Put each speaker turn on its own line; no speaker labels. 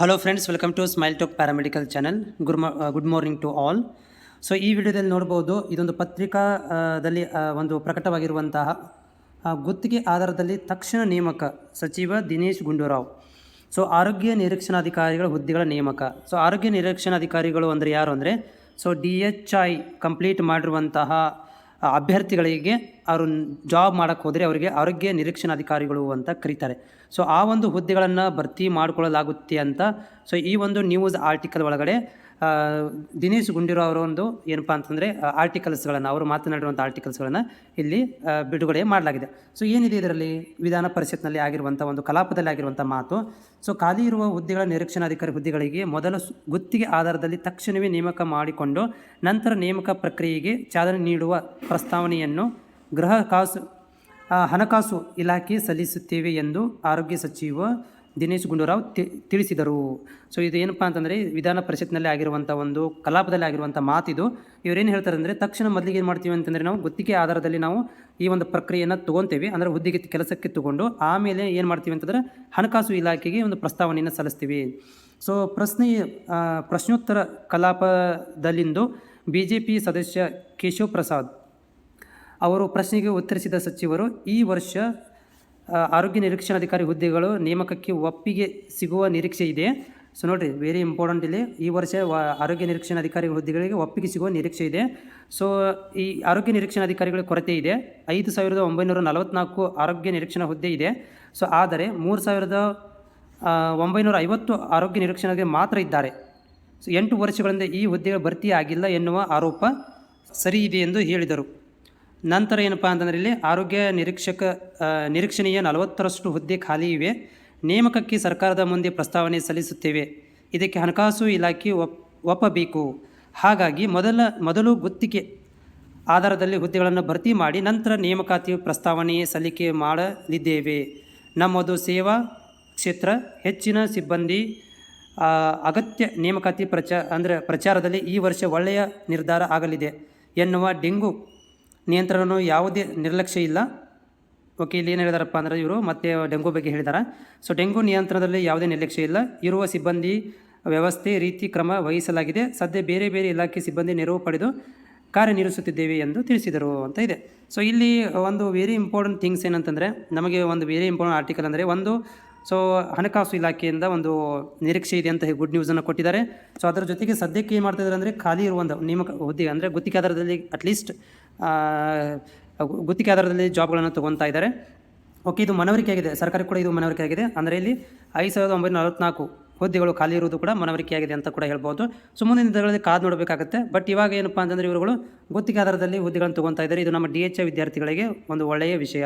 Hello friends welcome to Smile Talk paramedical channel good good morning to all so ಈ ವಿಡಿಯೋದಲ್ಲಿ ನೋಡ್ಬೋದು, ಇದೊಂದು ಪತ್ರಿಕಾದಲ್ಲಿ ಒಂದು ಪ್ರಕಟವಾಗಿರುವಂತಹ ಗುತ್ತಿಗೆ ಆಧಾರದಲ್ಲಿ ತಕ್ಷಣ ನೇಮಕ ಸಚಿವ ದಿನೇಶ್ ಗುಂಡೂರಾವ್. ಸೊ ಆರೋಗ್ಯ ನಿರೀಕ್ಷಣಾಧಿಕಾರಿಗಳ ಹುದ್ದೆಗಳ ನೇಮಕ. ಸೊ ಆರೋಗ್ಯ ನಿರೀಕ್ಷಣಾಧಿಕಾರಿಗಳು ಅಂದರೆ ಯಾರು ಅಂದರೆ so D H I complete ಮಾಡಿರುವಂತಹ ಅಭ್ಯರ್ಥಿಗಳಿಗೆ ಅವರು ಜಾಬ್ ಮಾಡೋಕ್ಕೆ ಹೋದರೆ ಅವರಿಗೆ ಆರೋಗ್ಯ ನಿರೀಕ್ಷಣಾಧಿಕಾರಿಗಳು ಅಂತ ಕರೀತಾರೆ. ಸೊ ಆ ಒಂದು ಹುದ್ದೆಗಳನ್ನು ಭರ್ತಿ ಮಾಡಿಕೊಳ್ಳಲಾಗುತ್ತೆ ಅಂತ ಸೊ ಈ ಒಂದು ನ್ಯೂಸ್ ಆರ್ಟಿಕಲ್ ಒಳಗಡೆ ದಿನೇಶ್ ಗುಂಡೂರಾವ್ ಅವರ ಒಂದು ಏನಪ್ಪ ಅಂತಂದರೆ ಆರ್ಟಿಕಲ್ಸ್ಗಳನ್ನು ಅವರು ಮಾತನಾಡಿರುವಂಥ ಆರ್ಟಿಕಲ್ಸ್ಗಳನ್ನು ಇಲ್ಲಿ ಬಿಡುಗಡೆ ಮಾಡಲಾಗಿದೆ. ಸೊ ಏನಿದೆ ಇದರಲ್ಲಿ? ವಿಧಾನ ಪರಿಷತ್ನಲ್ಲಿ ಆಗಿರುವಂಥ ಒಂದು ಕಲಾಪದಲ್ಲಿ ಆಗಿರುವಂಥ ಮಾತು. ಸೊ ಖಾಲಿ ಇರುವ ಹುದ್ದೆಗಳ ನಿರೀಕ್ಷಣಾಧಿಕಾರಿ ಹುದ್ದೆಗಳಿಗೆ ಮೊದಲ ಗುತ್ತಿಗೆ ಆಧಾರದಲ್ಲಿ ತಕ್ಷಣವೇ ನೇಮಕ ಮಾಡಿಕೊಂಡು, ನಂತರ ನೇಮಕ ಪ್ರಕ್ರಿಯೆಗೆ ಚಾಲನೆ ನೀಡುವ ಪ್ರಸ್ತಾವನೆಯನ್ನು ಗೃಹ ಕಾಸು ಹಣಕಾಸು ಇಲಾಖೆ ಸಲ್ಲಿಸುತ್ತೇವೆ ಎಂದು ಆರೋಗ್ಯ ಸಚಿವ ದಿನೇಶ್ ಗುಂಡೂರಾವ್ ತಿಳಿಸಿದರು. ಸೊ ಇದು ಏನಪ್ಪ ಅಂತಂದರೆ, ವಿಧಾನ ಪರಿಷತ್ನಲ್ಲಿ ಆಗಿರುವಂಥ ಒಂದು ಕಲಾಪದಲ್ಲಿ ಆಗಿರುವಂಥ ಮಾತಿದು, ಇವರೇನು ಹೇಳ್ತಾರೆ ಅಂದರೆ, ತಕ್ಷಣ ಮೊದಲಿಗೆ ಏನು ಮಾಡ್ತೀವಿ ಅಂತಂದರೆ ನಾವು ಗುತ್ತಿಗೆ ಆಧಾರದಲ್ಲಿ ನಾವು ಈ ಒಂದು ಪ್ರಕ್ರಿಯೆಯನ್ನು ತೊಗೊತೇವೆ, ಅಂದರೆ ಹುದ್ದೆಗೆ ಕೆಲಸಕ್ಕೆ ತಗೊಂಡು ಆಮೇಲೆ ಏನು ಮಾಡ್ತೀವಿ ಅಂತಂದರೆ ಹಣಕಾಸು ಇಲಾಖೆಗೆ ಒಂದು ಪ್ರಸ್ತಾವನೆಯನ್ನು ಸಲ್ಲಿಸ್ತೀವಿ. ಸೊ ಪ್ರಶ್ನೆ ಪ್ರಶ್ನೋತ್ತರ ಕಲಾಪದಲ್ಲಿಂದು ಬಿ ಜೆ ಪಿ ಸದಸ್ಯ ಕೇಶವ್ ಪ್ರಸಾದ್ ಅವರು ಪ್ರಶ್ನೆಗೆ ಉತ್ತರಿಸಿದ ಸಚಿವರು, ಈ ವರ್ಷ ಆರೋಗ್ಯ ನಿರೀಕ್ಷಣಾಧಿಕಾರಿ ಹುದ್ದೆಗಳು ನೇಮಕಕ್ಕೆ ಒಪ್ಪಿಗೆ ಸಿಗುವ ನಿರೀಕ್ಷೆ ಇದೆ. ಸೊ ನೋಡಿರಿ ವೆರಿ ಇಂಪಾರ್ಟೆಂಟ್ ಇಲ್ಲಿ. ಈ ವರ್ಷ ಆರೋಗ್ಯ ನಿರೀಕ್ಷಣಾಧಿಕಾರಿ ಹುದ್ದೆಗಳಿಗೆ ಒಪ್ಪಿಗೆ ಸಿಗುವ ನಿರೀಕ್ಷೆ ಇದೆ. ಸೊ ಈ ಆರೋಗ್ಯ ನಿರೀಕ್ಷಣಾಧಿಕಾರಿಗಳ ಕೊರತೆ ಇದೆ. ಐದು ಸಾವಿರದ ಒಂಬೈನೂರ ನಲವತ್ತ್ನಾಲ್ಕು ಆರೋಗ್ಯ ನಿರೀಕ್ಷಣಾ ಹುದ್ದೆ ಇದೆ. ಸೊ ಆದರೆ ಮೂರು ಸಾವಿರದ ಒಂಬೈನೂರ ಐವತ್ತು ಆರೋಗ್ಯ ನಿರೀಕ್ಷಣೆಗೆ ಮಾತ್ರ ಇದ್ದಾರೆ. ಸೊ ಎಂಟು ವರ್ಷಗಳಿಂದ ಈ ಹುದ್ದೆಗಳು ಭರ್ತಿಯಾಗಿಲ್ಲ ಎನ್ನುವ ಆರೋಪ ಸರಿ ಇದೆ ಎಂದು ಹೇಳಿದರು. ನಂತರ ಏನಪ್ಪ ಅಂತಂದರೆ ಇಲ್ಲಿ ಆರೋಗ್ಯ ನಿರೀಕ್ಷಕ ನಿರೀಕ್ಷಣೀಯ ನಲವತ್ತರಷ್ಟು ಹುದ್ದೆ ಖಾಲಿ ಇವೆ. ನೇಮಕಕ್ಕೆ ಸರ್ಕಾರದ ಮುಂದೆ ಪ್ರಸ್ತಾವನೆ ಸಲ್ಲಿಸುತ್ತೇವೆ. ಇದಕ್ಕೆ ಹಣಕಾಸು ಇಲಾಖೆ ಒಪ್, ಒಪ್ಪಬೇಕು. ಹಾಗಾಗಿ ಮೊದಲ, ಮೊದಲು ಗುತ್ತಿಗೆ ಆಧಾರದಲ್ಲಿ ಹುದ್ದೆಗಳನ್ನು ಭರ್ತಿ ಮಾಡಿ ನಂತರ ನೇಮಕಾತಿ ಪ್ರಸ್ತಾವನೆ ಸಲ್ಲಿಕೆ ಮಾಡಲಿದ್ದೇವೆ. ನಮ್ಮದು ಸೇವಾ ಕ್ಷೇತ್ರ, ಹೆಚ್ಚಿನ ಸಿಬ್ಬಂದಿ ಅಗತ್ಯ ನೇಮಕಾತಿ ಪ್ರಚಾ, ಅಂದರೆ ಪ್ರಚಾರದಲ್ಲಿ ಈ ವರ್ಷ ಒಳ್ಳೆಯ ನಿರ್ಧಾರ ಆಗಲಿದೆ ಎನ್ನುವ ಡೆಂಗು ನಿಯಂತ್ರಣನು ಯಾವುದೇ ನಿರ್ಲಕ್ಷ್ಯ ಇಲ್ಲ. ಓಕೆ, ಇಲ್ಲಿ ಏನು ಹೇಳಿದಾರಪ್ಪ ಅಂದರೆ ಇವರು ಮತ್ತೆ ಡೆಂಗು ಬಗ್ಗೆ ಹೇಳಿದ್ದಾರೆ ಸೊ ಡೆಂಗು ನಿಯಂತ್ರಣದಲ್ಲಿ ಯಾವುದೇ ನಿರ್ಲಕ್ಷ್ಯ ಇಲ್ಲ. ಇರುವ ಸಿಬ್ಬಂದಿ ವ್ಯವಸ್ಥೆ, ರೀತಿ, ಕ್ರಮ ವಹಿಸಲಾಗಿದೆ. ಸದ್ಯ ಬೇರೆ ಬೇರೆ ಇಲಾಖೆ ಸಿಬ್ಬಂದಿ ನೆರವು ಪಡೆದು ಕಾರ್ಯನಿರ್ವಹಿಸುತ್ತಿದ್ದೇವೆ ಎಂದು ತಿಳಿಸಿದರು ಅಂತ ಇದೆ. ಸೊ ಇಲ್ಲಿ ಒಂದು ವೆರಿ ಇಂಪಾರ್ಟೆಂಟ್ ಥಿಂಗ್ಸ್ ಏನಂತಂದರೆ, ನಮಗೆ ಒಂದು ವೆರಿ ಇಂಪಾರ್ಟೆಂಟ್ ಆರ್ಟಿಕಲ್ ಅಂದರೆ ಒಂದು ಸೊ ಹಣಕಾಸು ಇಲಾಖೆಯಿಂದ ಒಂದು ನಿರೀಕ್ಷೆ ಇದೆ ಅಂತ ಗುಡ್ ನ್ಯೂಸನ್ನು ಕೊಟ್ಟಿದ್ದಾರೆ. ಸೊ ಅದರ ಜೊತೆಗೆ ಸದ್ಯಕ್ಕೆ ಏನು ಮಾಡ್ತಿದ್ದಾರೆ ಅಂದರೆ ಖಾಲಿ ಇರುವ ಒಂದು ನೇಮಕ ಹುದ್ದೆ ಅಂದರೆ ಗುತ್ತಿಗೆ ಆಧಾರದಲ್ಲಿ ಅಟ್ಲೀಸ್ಟ್ ಗುತ್ತಿಗೆ ಆಧಾರದಲ್ಲಿ ಜಾಬ್ಗಳನ್ನು ತೊಗೊತಾ ಇದ್ದಾರೆ. ಓಕೆ, ಇದು ಮನವರಿಕೆ ಆಗಿದೆ ಸರ್ಕಾರ ಕೂಡ ಇದು ಮನವರಿಕೆ ಆಗಿದೆ ಅಂದರೆ ಇಲ್ಲಿ ಐದು ಸಾವಿರದ ಒಂಬೈನೂರ ನಲವತ್ನಾಲ್ಕು ಹುದ್ದೆಗಳು ಖಾಲಿ ಇರುವುದು ಕೂಡ ಮನವರಿಕೆ ಆಗಿದೆ ಅಂತ ಕೂಡ ಹೇಳ್ಬೋದು. ಸೊ, ಮುಂದಿನ ದಿನಗಳಲ್ಲಿ ಕಾದು ನೋಡಬೇಕಾಗುತ್ತೆ. ಬಟ್ ಇವಾಗ ಏನಪ್ಪ ಅಂತಂದರೆ ಇವರುಗಳು ಗುತ್ತಿಗೆ ಆಧಾರದಲ್ಲಿ ಹುದ್ದೆಗಳನ್ನು ತೊಗೊತಾ ಇದ್ದಾರೆ. ಇದು ನಮ್ಮ ಡಿ ಎಚ್ ವಿದ್ಯಾರ್ಥಿಗಳಿಗೆ ಒಂದು ಒಳ್ಳೆಯ ವಿಷಯ.